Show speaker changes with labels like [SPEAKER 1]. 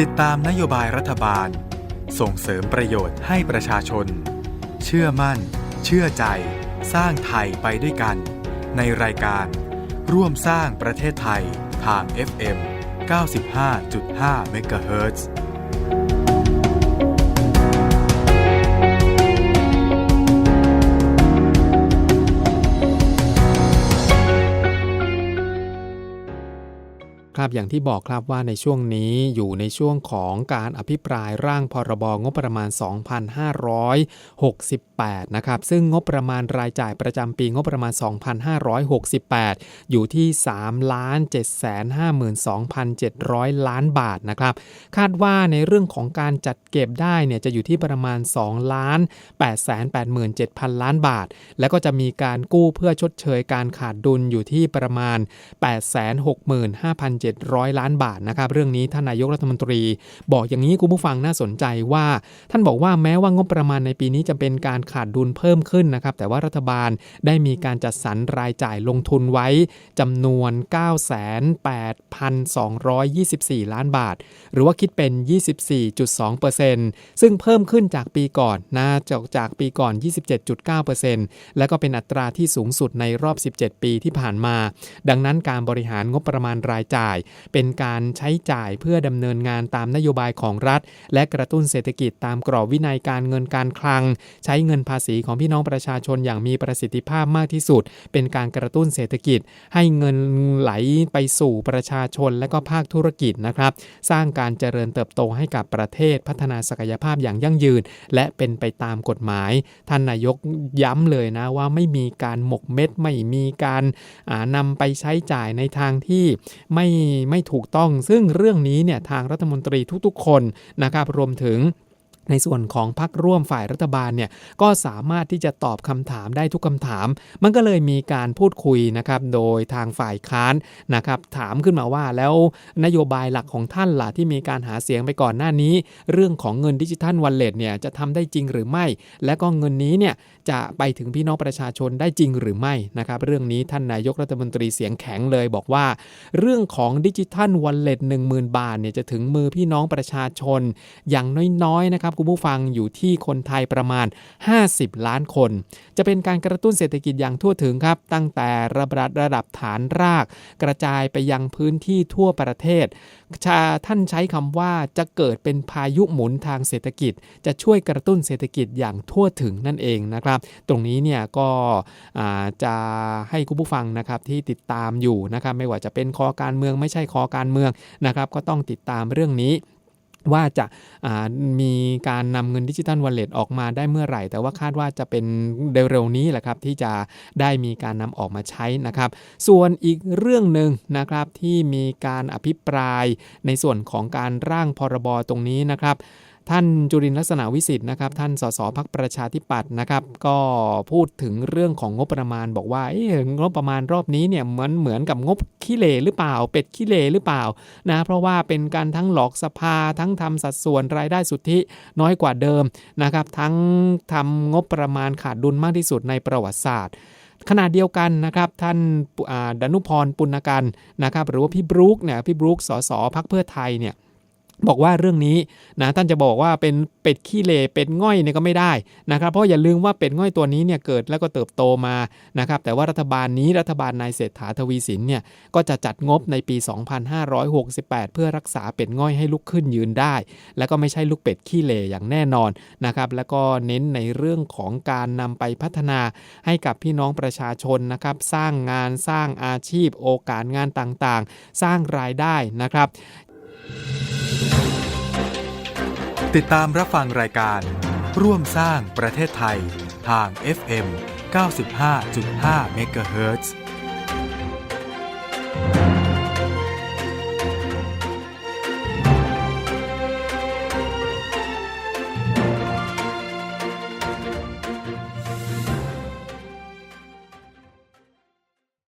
[SPEAKER 1] ติดตามนโยบายรัฐบาล ส่งเสริมประโยชน์ให้ประชาชน เชื่อมั่น เชื่อใจ สร้างไทยไปด้วยกัน ในรายการ ร่วมสร้างประเทศไทยทาง FM 95.5 MHz
[SPEAKER 2] ครับ อย่างที่บอกครับว่าในช่วงนี้อยู่ในช่วงของการอภิปรายร่างพรบงบประมาณ 2568 นะครับ ซึ่งงบประมาณรายจ่ายประจำปีงบประมาณ 2568 อยู่ที่ 3 ล้าน752,700 ล้านบาทนะครับ คาดว่าในเรื่องของการจัดเก็บได้เนี่ยจะอยู่ที่ประมาณ 2 ล้าน887,000 ล้านบาท แล้วก็จะมีการกู้เพื่อชดเชยการขาดดุลอยู่ที่ประมาณ 865,000 700 ล้านบาทนะครับเรื่องนี้ท่านนายกรัฐมนตรี บอกอย่างนี้คุณผู้ฟังน่าสนใจว่า ท่านบอกว่าแม้ว่างบประมาณในปีนี้จะเป็นการขาดดุลเพิ่มขึ้นนะครับแต่ว่ารัฐบาลได้มีการจัดสรรรายจ่ายลงทุนไว้จำนวน 98,224 ล้านบาท หรือว่าคิดเป็น 24.2%ซึ่งเพิ่มขึ้นจากปีก่อนนะจากจากปีก่อน 27.9%และก็เป็นอัตราที่สูงสุดในรอบ 17 ปีที่ผ่านมา ดังนั้นการบริหารงบประมาณรายจ่ายเป็นการใช้จ่ายเพื่อดำเนินงานตามนโยบายของรัฐ และกระตุ้นเศรษฐกิจตามกรอบวินัยการเงินการคลัง ใช้เงินภาษีของพี่น้องประชาชนอย่างมีประสิทธิภาพมากที่สุด เป็นการกระตุ้นเศรษฐกิจ ให้เงินไหลไปสู่ประชาชนและก็ภาคธุรกิจนะครับ สร้างการเจริญเติบโตให้กับประเทศพัฒนาศักยภาพอย่างยั่งยืน และเป็นไปตามกฎหมาย ท่านนายกย้ำเลยนะว่าไม่มีการหมกเม็ดไม่มีการนำไปใช้จ่ายในทางที่ไม่ไม่ถูกต้อง ซึ่งเรื่องนี้เนี่ยทางรัฐมนตรีทุกๆ คนนะครับรวมถึง ในส่วนของพักร่วมฝ่ายรัฐบาลเนี่ยก็สามารถที่จะตอบคำถามได้ทุกคำถาม มันก็เลยมีการพูดคุยนะครับโดยทางฝ่ายค้านนะครับถามขึ้นมาว่าแล้วนโยบายหลักของท่านล่ะที่มีการหาเสียงไปก่อนหน้านี้ เรื่องของเงินดิจิทัลวันเลทเนี่ยจะทำได้จริงหรือไม่ และก็เงินนี้เนี่ยจะไปถึงพี่น้องประชาชนได้จริงหรือไม่นะครับเรื่องนี้ท่านนายกรัฐมนตรีเสียงแข็งเลยบอกว่า เรื่องของดิจิทัลวันเลทหนึ่งหมื่นบาทเนี่ยจะถึงมือพี่น้องประชาชนอย่างน้อยๆนะครับคุณผู้ฟังอยู่ที่คนไทยประมาณ 50 ล้านคน จะเป็นการกระตุ้นเศรษฐกิจอย่างทั่วถึงครับ ตั้งแต่ระดับระดับฐานราก กระจายไปยังพื้นที่ทั่วประเทศ ท่านใช้คำว่าจะเกิดเป็นพายุหมุนทางเศรษฐกิจ จะช่วยกระตุ้นเศรษฐกิจอย่างทั่วถึงนั่นเองนะครับ ตรงนี้เนี่ยก็จะให้คุณผู้ฟังนะครับที่ติดตามอยู่นะครับไม่ว่าจะเป็นคอการเมืองไม่ใช่คอการเมืองนะครับก็ต้องติดตามเรื่องนี้ ว่าจะมีการนำเงินดิจิตัลวอลเล็ตออกมาได้เมื่อไหร่ แต่ว่าคาดว่าจะเป็นเร็วๆนี้แหละครับที่จะได้มีการนำออกมาใช้นะครับ ส่วนอีกเรื่องหนึ่งนะครับที่มีการอภิปรายในส่วนของการร่างพรบตรงนี้นะครับ ท่านจุรินลักษณะวิสิทธิ์นะครับ ท่านสสพักประชาธิปัตย์นะครับ ก็พูดถึงเรื่องของงบประมาณบอกว่าเอองบประมาณรอบนี้เนี่ยเหมือนเหมือนกับงบขี้เลหรือเปล่า เป็ดขี้เลหรือเปล่านะเพราะว่าเป็นการทั้งหลอกสภาทั้งทำสัดส่วนรายได้สุทธิน้อยกว่าเดิมนะครับ ทั้งทำงบประมาณขาดดุลมากที่สุดในประวัติศาสตร์ขณะเดียวกันนะครับท่านดนุพรปุณกันนะครับหรือว่าพี่บรู๊กเนี่ยพี่บรู๊กสสพักเพื่อไทยเนี่ย บอกว่าเรื่องนี้นะท่านจะบอกว่าเป็นเป็ดขี้เลเป็ดง่อยเนี่ยก็ไม่ได้นะครับเพราะอย่าลืมว่าเป็ดง่อยตัวนี้เนี่ยเกิดแล้วก็เติบโตมานะครับแต่ว่ารัฐบาลนี้รัฐบาลนายเศรษฐาทวีสินเนี่ยก็จะจัดงบในปี 2568 เพื่อรักษาเป็ดง่อยให้ลุกขึ้นยืนได้ แล้วก็ไม่ใช่ลูกเป็ดขี้เลอย่างแน่นอนนะครับแล้วก็เน้นในเรื่องของการนำไปพัฒนาให้กับพี่น้องประชาชนนะครับสร้างงานสร้างอาชีพโอกาสงานต่างๆ สร้างรายได้นะครับ
[SPEAKER 1] ติดตามรับฟังรายการ ร่วมสร้างประเทศไทยทาง FM 95.5 MHz